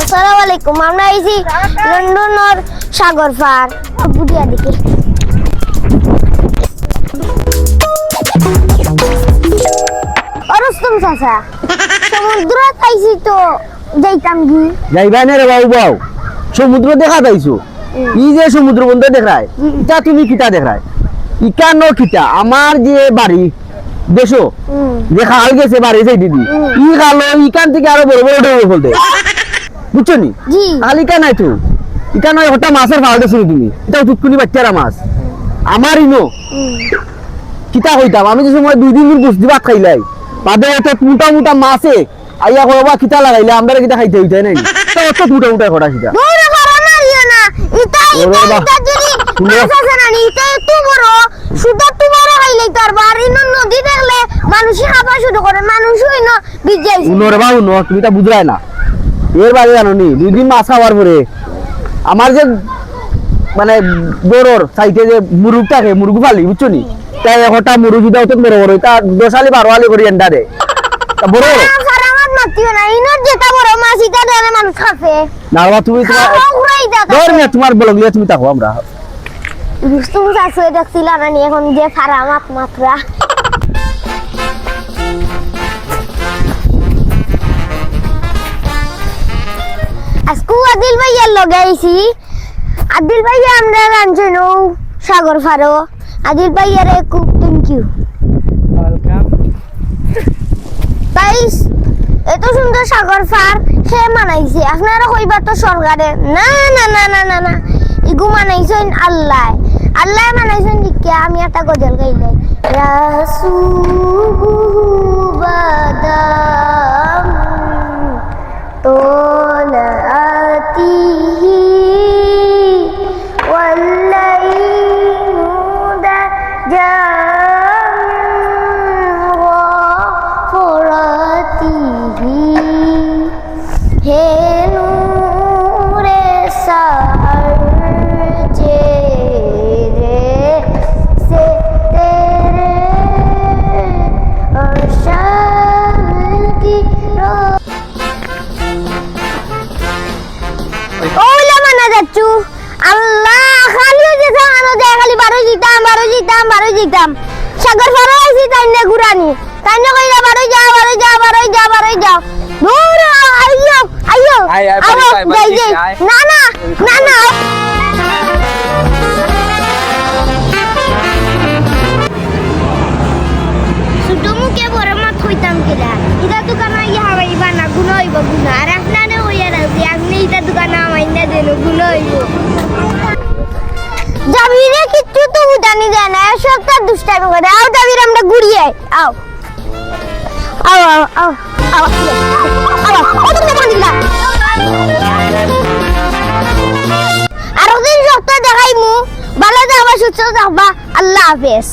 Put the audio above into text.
আসসালামু আলাইকুম আমরা আইছি লন্ডন সাগর দিকে। অরস্তম চাচা সমুদ্র চাইছি তো যাইতাম কি? যাইবা না রে বাবু বাবু সমুদ্র দেখা পাইছো? ই যে সমুদ্র বন্ধ দেখায় তা তুমি কিটা দেখায়? ইকা ন কিতা আমার যে বাড়ি দেশো যে খাল গেছে বাড়ি যাই দিদি। ই খালো ইকান থেকে আরও বড় বড় ডেবে ফেলতে বুঝছ নি? জি। খাল ইকা নাই তো। ইকা নয় ওটা মাছের ফাল দেখছ তুমি এটা বাচ্চারা মাছ। আমার ইনো। কিতা হইতাম আমি যে সময় দুই দিন দিন বুঝতে ভাত খাইলাই। বাদে এত মোটা মোটা মাছে। আইয়া করবা কিতা লাগাইলে আমরা কিতা খাইতে হইতে নাই অত মোটা মোটা কিতা ওরে বাবা। একটু বড় হইলে তার বাড়ি নদী দেখলে মানুষ খাবা শুরু করে মানুষ হই না বিজাইছে উনোরে বা তুমি তা বুঝলাই না। এর দুই দিন মাছ খাওয়ার পরে আমার যে মানে গরুর সাইডে যে মুরুগ থাকে মুরগু ফালি বুঝছ নি? তাই মুরুগ দিতে হতো বড় বড় তা দশালি বারো আলি করে এন্ডা দে। তা বড় না তুমি তোমার ধর তোমার তুমি তাকো আমরা দেখছিল এখন ফারামাত মাত্রা আদিল আদিল সাগর ফারো আদিল ভাইয়ারে খুব থ্যাংক ইউ এত সুন্দর সাগর ফার সে মানাইছে আপনারা কইবা তো সরকারে না না না না না না ইগু মানাইছেন আল্লাহ আল্লাহ মানাইছেন দিকে আমি একটা গজল গাইলাই রাসুবু বাদাম তোলাতিহি والليل دجى যাচ্ছু? আল্লাহ খালি যে সামানো যায় খালি বারো জিতাম বারো জিতাম বারো জিতাম। সাগর ফারো আইছি তাই না ঘুরানি তাই না কইলা বারো যাও বারো যাও বারো যাও বারো যাও দূর আয়, আও, বাড়ি যাই, যাই। না না না না। ছোট মুখে বড় মাছ হইতাম কিলা এটা দোকান ইয়া হবাই বানা গুণ হইব গুণ আর গুণ হইব জাবিরে কিচ্ছু তো উঠানি যায় না। দেখাইমু। ভালো যাবা সুস্থ থাকবা। আল্লাহ হাফেজ।